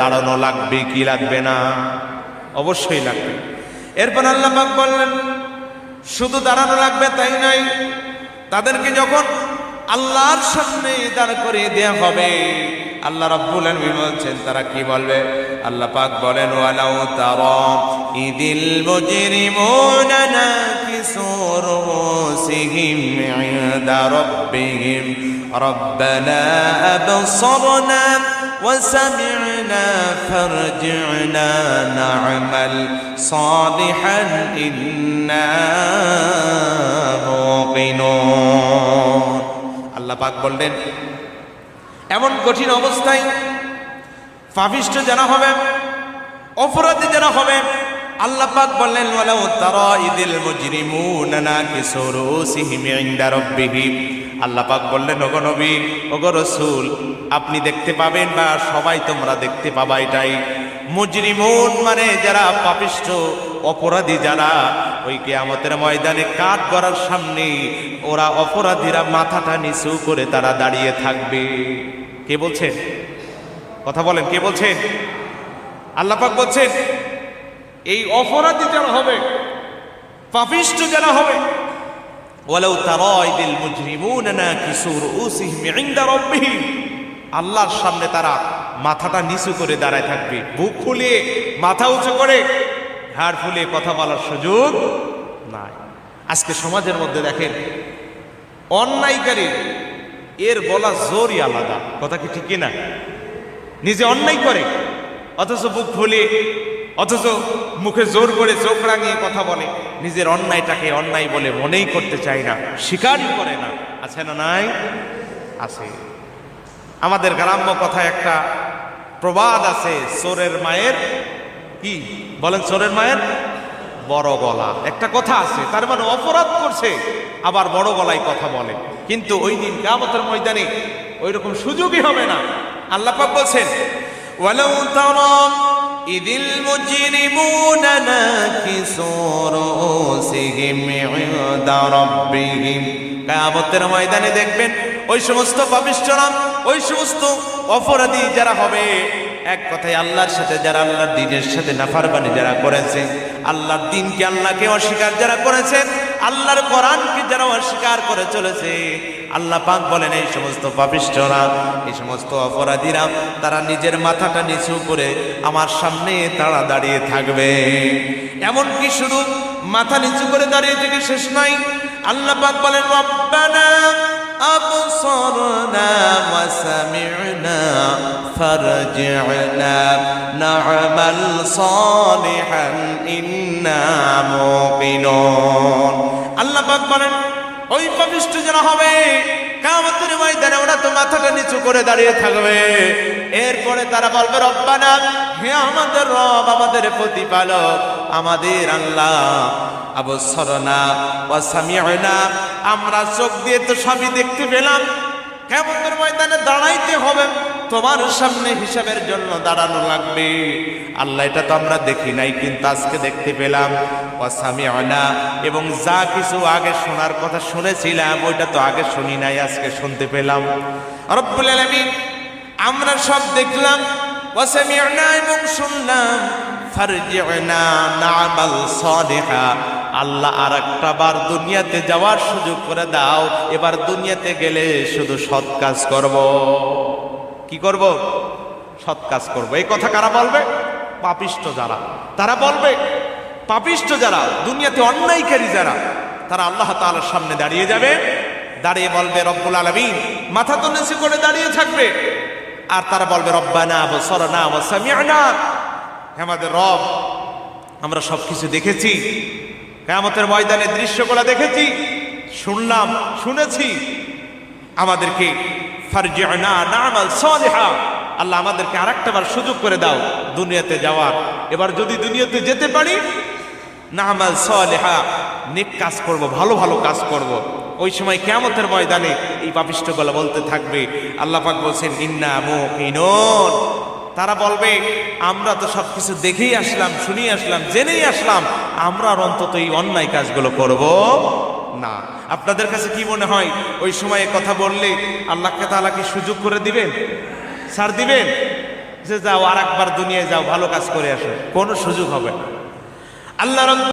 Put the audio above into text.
দাঁড়ানো লাগবে কি লাগবে না? অবশ্যই লাগবে। এরপর আল্লাপাক বললেন, শুধু দাঁড়ানো লাগবে তাই নাই তাদেরকে যখন আল্লাহর সামনে দাঁড় করিয়ে দেওয়া হবে, আল্লাহ রাব্বুল আলামিন বলছেন, তারা কি বলবে? আল্লাহ পাক বলেন, ওয়ালাউ তারা ইদিল মুজরিমুনা নাকিসুর রুসিহিম ইনদা রাব্বিহিম, রব্বানা আবসরনা وسمعنا فارجعنا نعمل صالحا إنا موقنون আল্লাহ পাক বললেন এমন কঠিন অবস্থায় পাপিষ্ট যারা হবে অপরাধী যারা হবে আল্লাহ পাক বললেন ওয়ালাউ তারা ইদিল মুজরিমুনা নাকিসু রুসিহিম ইনদা রাব্বিহিম আল্লাহ পাক বললেন, ওগো নবী, ওগো রসুল, আপনি দেখতে পাবেন বা সবাই তোমরা দেখতে পাবা এটাই। মুজরিমুন মানে যারা পাপিষ্ট, অপরাধী যারা, ওই কেয়ামতের ময়দানে কাঠ গড়ার সামনে ওরা অপরাধীরা মাথাটা নিচু করে তারা দাঁড়িয়ে থাকবে। কে বলছেন? কথা বলেন, কে বলছেন? আল্লাহ পাক বলছেন, এই অপরাধী যারা হবে, পাপিষ্ট যারা হবে ওয়ালাউ তারাইদিল মুজরিমুনা কিসু রুসিহিম ইনদা রাব্বিহিম। আল্লাহর সামনে তারা মাথাটা নিচু করে দাঁড়ায় থাকবে, বুক ফুলিয়ে, মাথা উঁচু করে হাড় ফুলিয়ে কথা বলার সুযোগ নাই। আজকে সমাজের মধ্যে দেখেন, অন্যায়কারী, এর বলা জোরই আলাদা। কথা কি ঠিক না নিজে অন্যায় করে, অথচ বুক ফুলিয়ে, অথচ মুখে জোর করে চোখ রাঙিয়ে কথা বলে। নিজের অন্যায়টাকে অন্যায় বলে মনেই করতে চায় না, স্বীকারই করে না। আছে না নাই? আছে। আমাদের গ্রাম্য কথা একটা প্রবাদ আছে, চোরের মায়ের। কি? বলেন চোরের মায়ের? বড় গলা। একটা কথা আছে, তার মানে অপরাধ করছে, আবার বড় গলায় কথা বলে। কিন্তু ওই দিন কামতের ময়দানে ওই রকম সুযোগই হবে না। আল্লাহ পাক বলছেন, ওয়ালাউ তারা إذ المجرمون ناكسوا رؤوسهم عند ربهم কায়ামতের ময়দানে দেখবেন ওই সমস্ত পাপিষ্ঠরা ওই সমস্ত অপরাধী যারা হবে এক কথায় আল্লাহর সাথে যারা আল্লাহর দিনের সাথে নাফারবানি যারা করেছে আল্লাহর দিনকে আল্লাহকে অস্বীকার যারা করেছে আল্লাহর কোরআনকে যারা অস্বীকার করে চলেছে। আল্লাহ পাক বলেন, এই সমস্ত পাপিষ্ঠরা, এই সমস্ত অপরাধীরা, তারা নিজের মাথাটা নিচু করে আমার সামনে তারা দাঁড়িয়ে থাকবে। এমনকি শুধু মাথা নিচু করে দাঁড়িয়ে থেকে শেষ নাই। আল্লাহ পাক বলেন, রব্বানা أبصرنا وسمعنا فارجعنا نعمل صالحا إنا موقنون আল্লাহ পাক বলেন ওই পাপিষ্ট যারা হবে কামতের ময়দানে ওরা তো মাথাটা নিচু করে দাঁড়িয়ে থাকবে এরপরে তারা বলবে রব্বানা হে আমাদের রব আমাদের প্রতিপালক আমাদের আল্লাহ। আবসরনা ওয়াসামিউনা আমরা চোখ দিয়ে তো সবই দেখতে পেলাম। কেমতের ময়দানে দাঁড়াইতে হবে, তোমার সামনে হিসাবের জন্য দাঁড়ানো লাগবে। আল্লাহ, এটা তো আমরা দেখি নাই, কিন্তু আজকে দেখতে পেলাম। অসামিয়ানা এবং যা কিছু আগে শোনার কথা শুনেছিলাম, ওইটা তো আগে শুনি নাই, আজকে শুনতে পেলাম। রব্বুল আলামিন, আমরা সব দেখলাম। ওয়াসামিয়ানা এবং শুনলাম। আল্লাহ আর একটা বার দুনিয়াতে যাওয়ার সুযোগ করে দাও। এবার দুনিয়াতে গেলে শুধু সৎ কাজ করব। কি করব? সৎ কাজ করব। এই কথা কারা বলবে? পাপিষ্ট যারা। তারা বলবে, পাপিষ্ট যারা, দুনিয়াতে অন্যায়কারী যারা, তারা আল্লাহ তাআলার সামনে দাঁড়িয়ে যাবে। দাঁড়িয়ে বলবে, রব্বুল আলামিন, মাথা তো নিচু করে দাঁড়িয়ে থাকবে। আর তারা বলবে, রব্বানা বসরনা হে আমাদের রব, আমরা সব কিছু দেখেছি। কেয়ামতের ময়দানে দৃশ্যগুলো দেখেছি, শুনলাম, শুনেছি। আমাদেরকে আল্লাহ আমাদেরকে আরেকটা বার সুযোগ করে দাও দুনিয়াতে যাওয়ার। এবার যদি দুনিয়াতে যেতে পারি, নামাল সালিহা, নেক কাজ করব, ভালো ভালো কাজ করব। ওই সময় কেয়ামতের ময়দানে এই পাপিষ্টগুলো বলতে থাকবে, আল্লাহ পাক বলছেন তারা বলবে, আমরা তো সব কিছু দেখেই আসলাম, শুনেই আসলাম, জেনেই আসলাম, আমরা আর অন্তত এই অন্যায় কাজগুলো করব না। আপনাদের কাছে কি মনে হয়, ওই সময়ে কথা বললে আল্লাহকে তালা কি সুযোগ করে দিবেন? স্যার দিবেন? যে যাও আর একবার দুনিয়ায় যাও, ভালো কাজ করে আসো, কোনো সুযোগ হবে না। আল্লাহ রব্বুল